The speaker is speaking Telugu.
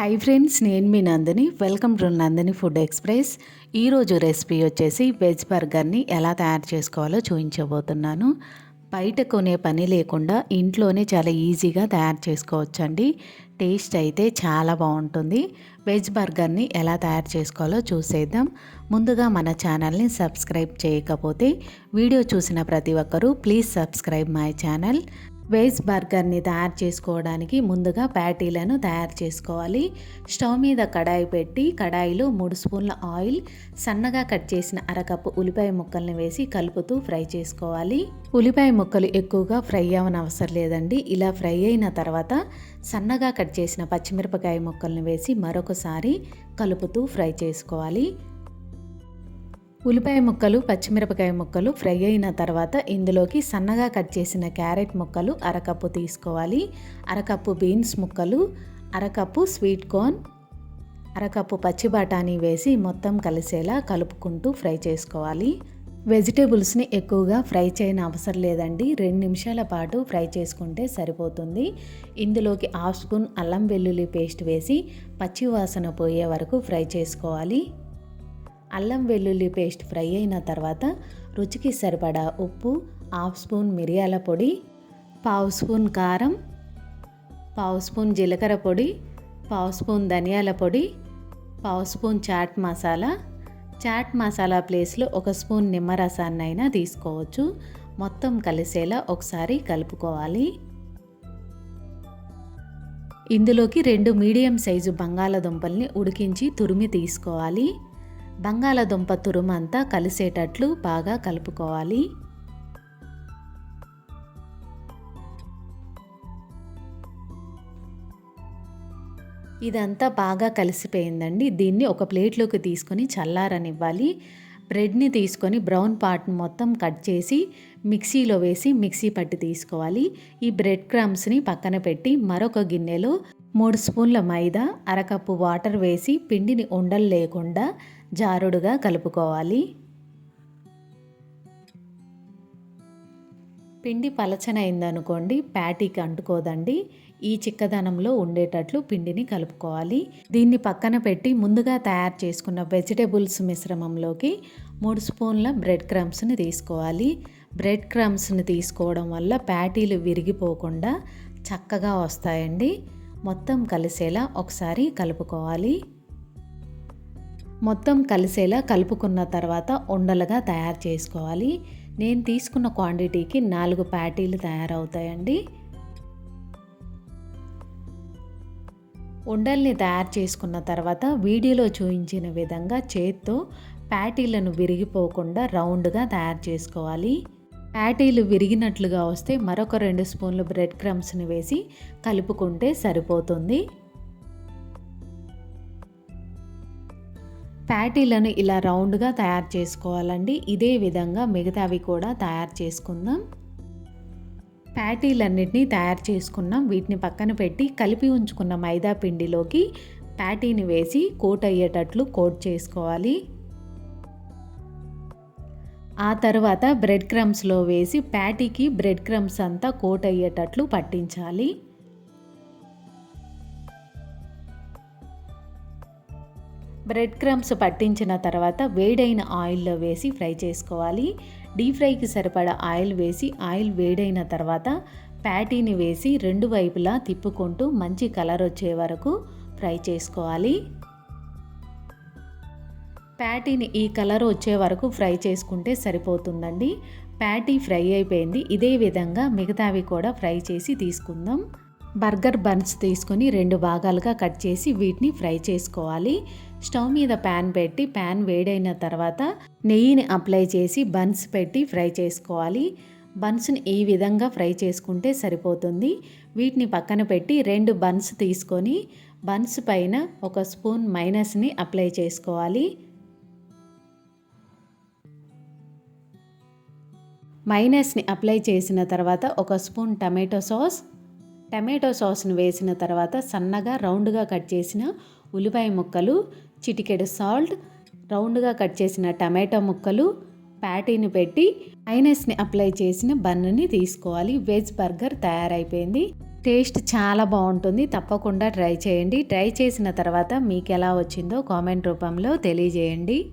హాయ్ ఫ్రెండ్స్ నేను మీ Nandini. Welcome to Nandini food express ఈరోజు రెసిపీ వచ్చేసి వెజ్ బర్గర్ని ఎలా తయారు చేసుకోవాలో చూపించబోతున్నాను. బయట కొనే పని లేకుండా ఇంట్లోనే చాలా ఈజీగా తయారు చేసుకోవచ్చండి. టేస్ట్ అయితే చాలా బాగుంటుంది. వెజ్ బర్గర్ని ఎలా తయారు చేసుకోవాలో చూసేద్దాం. ముందుగా మన ఛానల్ని సబ్స్క్రైబ్ చేయకపోతే వీడియో చూసిన ప్రతి ఒక్కరూ please subscribe my channel veg బర్గర్ని తయారు చేసుకోవడానికి ముందుగా ప్యాటీలను తయారు చేసుకోవాలి. స్టవ్ మీద కడాయి పెట్టి కడాయిలో మూడు స్పూన్ల ఆయిల్ సన్నగా కట్ చేసిన అరకప్పు ఉల్లిపాయ ముక్కల్ని వేసి కలుపుతూ ఫ్రై చేసుకోవాలి. ఉల్లిపాయ ముక్కలు ఎక్కువగా ఫ్రై అవ్వని అవసరం లేదండి. ఇలా ఫ్రై అయిన తర్వాత సన్నగా కట్ చేసిన పచ్చిమిరపకాయ ముక్కల్ని వేసి మరొకసారి కలుపుతూ ఫ్రై చేసుకోవాలి. ఉల్లిపాయ ముక్కలు పచ్చిమిరపకాయ ముక్కలు ఫ్రై అయిన తర్వాత ఇందులోకి సన్నగా కట్ చేసిన క్యారెట్ ముక్కలు అరకప్పు తీసుకోవాలి. అరకప్పు బీన్స్ ముక్కలు అరకప్పు స్వీట్ కార్న్ అరకప్పు పచ్చి బఠానీ వేసి మొత్తం కలిసేలా కలుపుకుంటూ ఫ్రై చేసుకోవాలి. వెజిటేబుల్స్ని ఎక్కువగా ఫ్రై చేయని అవసరం లేదండి. రెండు నిమిషాల పాటు ఫ్రై చేసుకుంటే సరిపోతుంది. ఇందులోకి హాఫ్ స్పూన్ అల్లం వెల్లుల్లి పేస్ట్ వేసి పచ్చి వాసన పోయే వరకు ఫ్రై చేసుకోవాలి. అల్లం వెల్లుల్లి పేస్ట్ ఫ్రై అయిన తర్వాత రుచికి సరిపడా ఉప్పు హాఫ్ స్పూన్ మిరియాల పొడి పావు స్పూన్ కారం పావు స్పూన్ జీలకర్ర పొడి పావు స్పూన్ ధనియాల పొడి పావు స్పూన్ చాట్ మసాలా. చాట్ మసాలా ప్లేస్లో ఒక స్పూన్ నిమ్మరసాన్ని అయినా తీసుకోవచ్చు. మొత్తం కలిసేలా ఒకసారి కలుపుకోవాలి. ఇందులోకి రెండు మీడియం సైజు బంగాళదుంపల్ని ఉడికించి తురిమి తీసుకోవాలి. బంగాళదుంప తురుమంతా కలిసేటట్లు బాగా కలుపుకోవాలి. ఇదంతా బాగా కలిసిపోయిందండి. దీన్ని ఒక ప్లేట్లోకి తీసుకొని చల్లారనివ్వాలి. బ్రెడ్ని తీసుకొని బ్రౌన్ పార్ట్ మొత్తం కట్ చేసి మిక్సీలో వేసి మిక్సీ పట్టి తీసుకోవాలి. ఈ బ్రెడ్ క్రమ్స్ని పక్కన పెట్టి మరొక గిన్నెలో మూడు స్పూన్ల మైదా అరకప్పు వాటర్ వేసి పిండిని ఉండలు లేకుండా జారుడుగా కలుపుకోవాలి. పిండి పలచనైందనుకోండి ప్యాటీకి అంటుకోదండి. ఈ చిక్కదనంలో ఉండేటట్లు పిండిని కలుపుకోవాలి. దీన్ని పక్కన పెట్టి ముందుగా తయారు చేసుకున్న వెజిటేబుల్స్ మిశ్రమంలోకి మూడు స్పూన్ల బ్రెడ్ క్రమ్స్ని తీసుకోవాలి. బ్రెడ్ క్రమ్స్ని తీసుకోవడం వల్ల ప్యాటీలు విరిగిపోకుండా చక్కగా వస్తాయండి. మొత్తం కలిసేలా ఒకసారి కలుపుకోవాలి. మొత్తం కలిసేలా కలుపుకున్న తర్వాత ఉండలుగా తయారు చేసుకోవాలి. నేను తీసుకున్న క్వాంటిటీకి నాలుగు ప్యాటీలు తయారవుతాయండి. ఉండల్ని తయారు చేసుకున్న తర్వాత వీడియోలో చూపించిన విధంగా చేత్తో ప్యాటీలను విరిగిపోకుండా రౌండ్గా తయారు చేసుకోవాలి. ప్యాటీలు విరిగినట్లుగా వస్తే మరొక రెండు స్పూన్లు బ్రెడ్ క్రమ్స్ని వేసి కలుపుకుంటే సరిపోతుంది. ప్యాటీలను ఇలా రౌండ్గా తయారు చేసుకోవాలండి. ఇదే విధంగా మిగతావి కూడా తయారు చేసుకుందాం. ప్యాటీలన్నిటినీ తయారు చేసుకున్నాం. వీటిని పక్కన పెట్టి కలిపి ఉంచుకున్న మైదా పిండిలోకి ప్యాటీని వేసి కోట్ అయ్యేటట్లు కోట్ చేసుకోవాలి. ఆ తర్వాత బ్రెడ్ క్రమ్స్లో వేసి ప్యాటీకి బ్రెడ్ క్రమ్స్ అంతా కోట్ అయ్యేటట్లు పట్టించాలి. బ్రెడ్ క్రమ్స్ పట్టించిన తర్వాత వేడైన ఆయిల్లో వేసి ఫ్రై చేసుకోవాలి. డీప్ ఫ్రైకి సరిపడా ఆయిల్ వేసి ఆయిల్ వేడైన తర్వాత ప్యాటీని వేసి రెండు వైపులా తిప్పుకుంటూ మంచి కలర్ వచ్చే వరకు ఫ్రై చేసుకోవాలి. ప్యాటీని ఈ కలర్ వచ్చే వరకు ఫ్రై చేసుకుంటే సరిపోతుందండి. ప్యాటీ ఫ్రై అయిపోయింది. ఇదే విధంగా మిగతావి కూడా ఫ్రై చేసి తీసుకుందాం. బర్గర్ బన్స్ తీసుకొని రెండు భాగాలుగా కట్ చేసి వీటిని ఫ్రై చేసుకోవాలి. స్టవ్ మీద ప్యాన్ పెట్టి ప్యాన్ వేడైన తర్వాత నెయ్యిని అప్లై చేసి బన్స్ పెట్టి ఫ్రై చేసుకోవాలి. బన్స్ని ఈ విధంగా ఫ్రై చేసుకుంటే సరిపోతుంది. వీటిని పక్కన పెట్టి రెండు బన్స్ తీసుకొని బన్స్ పైన ఒక స్పూన్ మైనస్ని అప్లై చేసుకోవాలి. మైనస్ని అప్లై చేసిన తర్వాత ఒక స్పూన్ టమాటో సాస్. టమాటో సాస్ను వేసిన తర్వాత సన్నగా రౌండ్గా కట్ చేసిన ఉల్లిపాయ ముక్కలు చిటికెడు సాల్ట్ రౌండ్గా కట్ చేసిన టమాటో ముక్కలు ప్యాటీని పెట్టి మైనస్ని అప్లై చేసిన బన్నుని తీసుకోవాలి. వెజ్ బర్గర్ తయారైపోయింది. టేస్ట్ చాలా బాగుంటుంది. తప్పకుండా ట్రై చేయండి. ట్రై చేసిన తర్వాత మీకు ఎలా వచ్చిందో కామెంట్ రూపంలో తెలియజేయండి.